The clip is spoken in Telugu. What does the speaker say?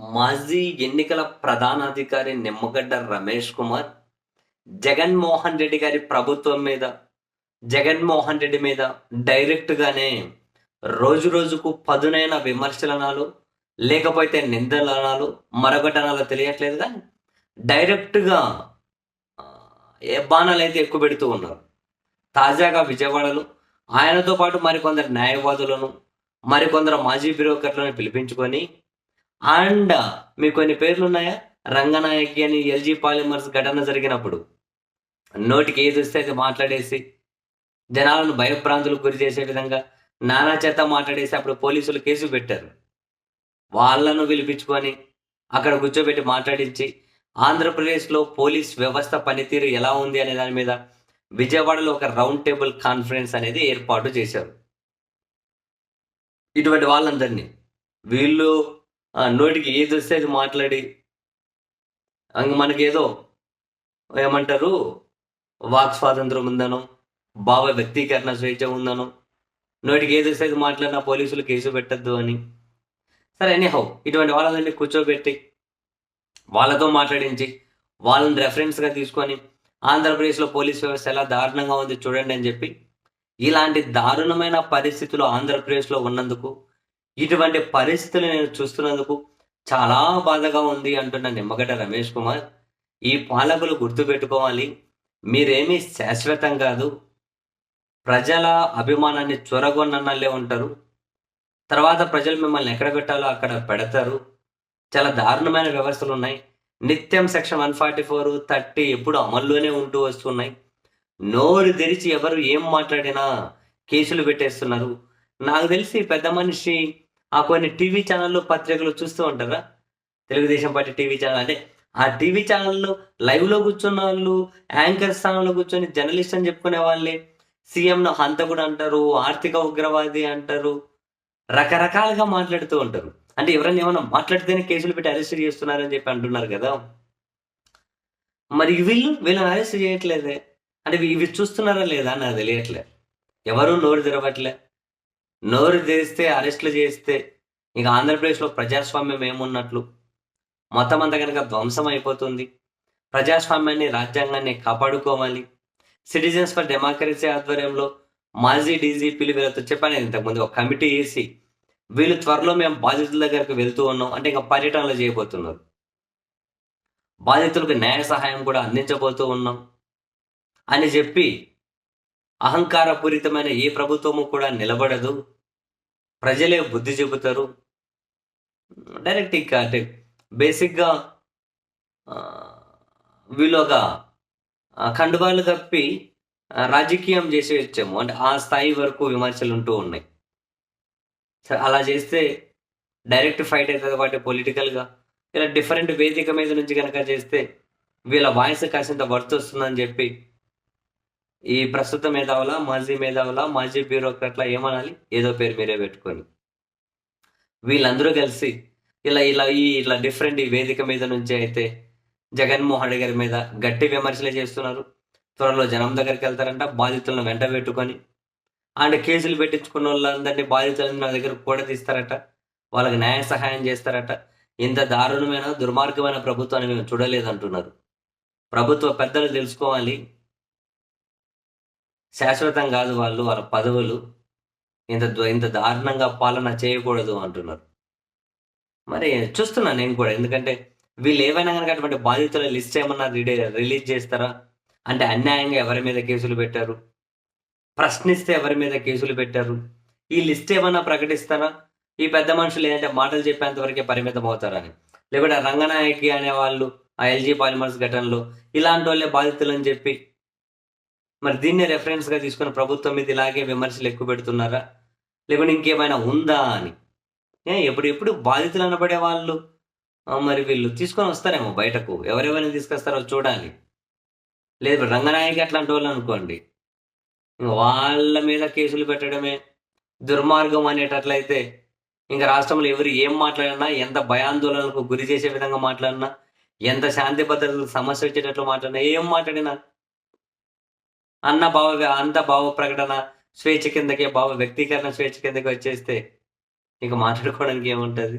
మాజీ ఎన్నికల ప్రధానాధికారి నిమ్మగడ్డ రమేష్ కుమార్ జగన్మోహన్ రెడ్డి గారి ప్రభుత్వం మీద జగన్మోహన్ రెడ్డి మీద డైరెక్ట్గానే రోజు రోజుకు పదునైన విమర్శలనాలు లేకపోతే నిందలనాలు మరొకటనాలు తెలియట్లేదు కానీ డైరెక్ట్గా ఏ బాణాలు అయితే ఎక్కువ పెడుతూ ఉన్నారు తాజాగా విజయవాడలో ఆయనతో పాటు మరికొందరు న్యాయవాదులను మరికొందరు మాజీ బ్యూరోక్రాట్లను పిలిపించుకొని అండ్ మీకు కొన్ని పేర్లు ఉన్నాయా రంగనాయకి అని ఎల్జీ పాలిమర్స్ ఘటన జరిగినప్పుడు. నోటికి ఏది వస్తే అది మాట్లాడేసి జనాలను భయప్రాంతులకు గురి చేసే విధంగా నానా చేత మాట్లాడేసి అప్పుడు పోలీసులు కేసు పెట్టారు. వాళ్ళను పిలిపించుకొని అక్కడ కూర్చోబెట్టి మాట్లాడించి ఆంధ్రప్రదేశ్లో పోలీస్ వ్యవస్థ పనితీరు ఎలా ఉంది అనే దాని మీద విజయవాడలో ఒక రౌండ్ టేబుల్ కాన్ఫరెన్స్ అనేది ఏర్పాటు చేశారు. ఇటువంటి వాళ్ళందరినీ వీళ్ళు నోటికి ఏది వస్తే అది మాట్లాడి మనకి మనకేదో ఏమంటారు వాక్ స్వాతంత్రం ఉందనో భావ వ్యక్తీకరణ స్వేచ్ఛ ఉందనో నోటికి ఏది వస్తే అది మాట్లాడినా పోలీసులు కేసు పెట్టద్దు అని. సరే ఎనీహౌ ఇటువంటి వాళ్ళని కూర్చోబెట్టి వాళ్ళతో మాట్లాడించి వాళ్ళని రెఫరెన్స్గా తీసుకొని ఆంధ్రప్రదేశ్లో పోలీస్ వ్యవస్థ ఎలా దారుణంగా ఉంది చూడండి అని చెప్పి ఇలాంటి దారుణమైన పరిస్థితులు ఆంధ్రప్రదేశ్లో ఉన్నందుకు ఇటువంటి పరిస్థితులు నేను చూస్తున్నందుకు చాలా బాధగా ఉంది అంటున్న నిమ్మగడ్డ రమేష్ కుమార్. ఈ పాలకులు గుర్తుపెట్టుకోవాలి మీరేమీ శాశ్వతం కాదు. ప్రజల అభిమానాన్ని చొరగొన్నల్లే ఉంటారు. తర్వాత ప్రజలు మిమ్మల్ని ఎక్కడ పెట్టాలో అక్కడ పెడతారు. చాలా దారుణమైన వ్యవస్థలు ఉన్నాయి. నిత్యం section one forty four thirty ఎప్పుడు అమల్లోనే ఉంటూ వస్తున్నాయి. నోరు తెరిచి ఎవరు ఏం మాట్లాడినా కేసులు పెట్టేస్తున్నారు. నాకు తెలిసి పెద్ద మనిషి ఆ కొన్ని టీవీ ఛానళ్ళు పత్రికలు చూస్తూ ఉంటారా? తెలుగుదేశం పార్టీ టీవీ ఛానల్ అంటే ఆ టీవీ ఛానల్లో లైవ్లో కూర్చున్న వాళ్ళు యాంకర్ స్థానంలో కూర్చొని జర్నలిస్ట్ అని చెప్పుకునే వాళ్ళే. సీఎంను హంతకుడు అంటారు ఆర్థిక ఉగ్రవాది అంటారు రకరకాలుగా మాట్లాడుతూ ఉంటారు. అంటే ఎవరైనా ఏమైనా మాట్లాడితేనే కేసులు పెట్టి అరెస్ట్ చేస్తున్నారని చెప్పి అంటున్నారు కదా. మరి వీళ్ళు వీళ్ళని అరెస్ట్ చేయట్లేదే? అంటే ఇవి- చూస్తున్నారా లేదా? నాకు తెలియట్లే. ఎవరు నోరు తెరవట్లే. నోరు తెరిస్తే అరెస్టులు చేస్తే ఇక ఆంధ్రప్రదేశ్లో ప్రజాస్వామ్యం ఏమున్నట్లు? మొత్తం అంతా కనుక ధ్వంసం అయిపోతుంది. ప్రజాస్వామ్యాన్ని రాజ్యాంగాన్ని కాపాడుకోవాలి. సిటిజన్స్ ఫర్ డెమోక్రసీ ఆధ్వర్యంలో మాజీ డీజీపీలు వీళ్ళతో చెప్పాను ఇంతకుముందు ఒక కమిటీ వేసి వీళ్ళు త్వరలో మేము బాధితుల దగ్గరకు వెళ్తూ ఉన్నాం. అంటే ఇంకా పర్యటనలు చేయబోతున్నారు. బాధితులకు న్యాయ సహాయం కూడా అందించబోతూ ఉన్నాం. అని చెప్పి అహంకారపూరితమైన ఏ ప్రభుత్వము కూడా నిలబడదు. ప్రజలే బుద్ధి చెబుతారు. డైరెక్ట్ ఇంకా అంటే బేసిక్గా వీళ్ళు ఒక కండువాలు తప్పి రాజకీయం చేసి వచ్చాము అంటే ఆ స్థాయి వరకు విమర్శలు ఉంటూ ఉన్నాయి. అలా చేస్తే డైరెక్ట్ ఫైట్ అవుతుంది వాటి పొలిటికల్గా. ఇలా డిఫరెంట్ వేదిక మీద నుంచి కనుక చేస్తే వీళ్ళ వాయిస్ కాసింత వర్త్ వస్తుందని చెప్పి ఈ ప్రస్తుత మేధావుల మాజీ మేధావుల మాజీ బ్యూరోక్రాట్ల ఏమనాలి? ఏదో పేరు మీరే పెట్టుకొని వీళ్ళందరూ కలిసి ఇలా ఇలా ఈ ఇలా డిఫరెంట్ ఈ వేదిక మీద నుంచి అయితే జగన్మోహన్ రెడ్డి గారి మీద గట్టి విమర్శలే చేస్తున్నారు. త్వరలో జనం దగ్గరికి వెళ్తారంట బాధితులను వెంట పెట్టుకొని. అండ్ కేసులు పెట్టించుకున్న వాళ్ళందరినీ బాధితులను నా దగ్గర కూడా తీస్తారట. వాళ్ళకి న్యాయ సహాయం చేస్తారట. ఇంత దారుణమైన దుర్మార్గమైన ప్రభుత్వాన్ని మేము చూడలేదంటున్నారు. ప్రభుత్వ పెద్దలు తెలుసుకోవాలి. శాశ్వతం కాదు వాళ్ళు వాళ్ళ పదవులు. ఇంత ఇంత దారుణంగా పాలన చేయకూడదు అంటున్నారు. మరి చూస్తున్నా నేను కూడా ఎందుకంటే వీళ్ళు ఏవైనా కనుక అటువంటి బాధితుల లిస్ట్ ఏమన్నా రిడే- రిలీజ్ చేస్తారా? అంటే అన్యాయంగా ఎవరి మీద కేసులు పెట్టారు? ప్రశ్నిస్తే ఎవరి మీద కేసులు పెట్టారు? ఈ లిస్ట్ ఏమన్నా ప్రకటిస్తారా? ఈ పెద్ద మనుషులు ఏంటంటే మాటలు చెప్పేంత వరకే పరిమితం అవుతారని. లేకుంటే రంగనాయకి అనే వాళ్ళు ఆ ఎల్జీ పాలిమర్స్ ఘటనలో ఇలాంటి వాళ్ళే బాధితులు అని చెప్పి మరి దీన్ని రెఫరెన్స్గా తీసుకుని ప్రభుత్వం మీద ఇలాగే విమర్శలు ఎక్కువ పెడుతున్నారా? లేకుంటే ఇంకేమైనా ఉందా అని? ఏ ఎప్పుడు ఎప్పుడు బాధితులు అనబడే వాళ్ళు? మరి వీళ్ళు తీసుకొని వస్తారేమో బయటకు. ఎవరెవరిని తీసుకొస్తారో చూడాలి. లేదు రంగనాయకి అట్లాంటి వాళ్ళు అనుకోండి. వాళ్ళ మీద కేసులు పెట్టడమే. దుర్మార్గం అనేటట్లయితే ఇంకా రాష్ట్రంలో ఎవరు ఏం మాట్లాడినా ఎంత భయాందోళనకు గురి చేసే విధంగా మాట్లాడినా ఎంత శాంతి భద్రతలకు సమస్య వచ్చేటట్లు మాట్లాడినా ఏం మాట్లాడినా అన్న భావ అంత భావ ప్రకటన స్వేచ్ఛ కిందకి భావ వ్యక్తీకరణ స్వేచ్ఛ కిందకి వచ్చేస్తే ఇక మాట్లాడుకోవడానికి ఏముంటది?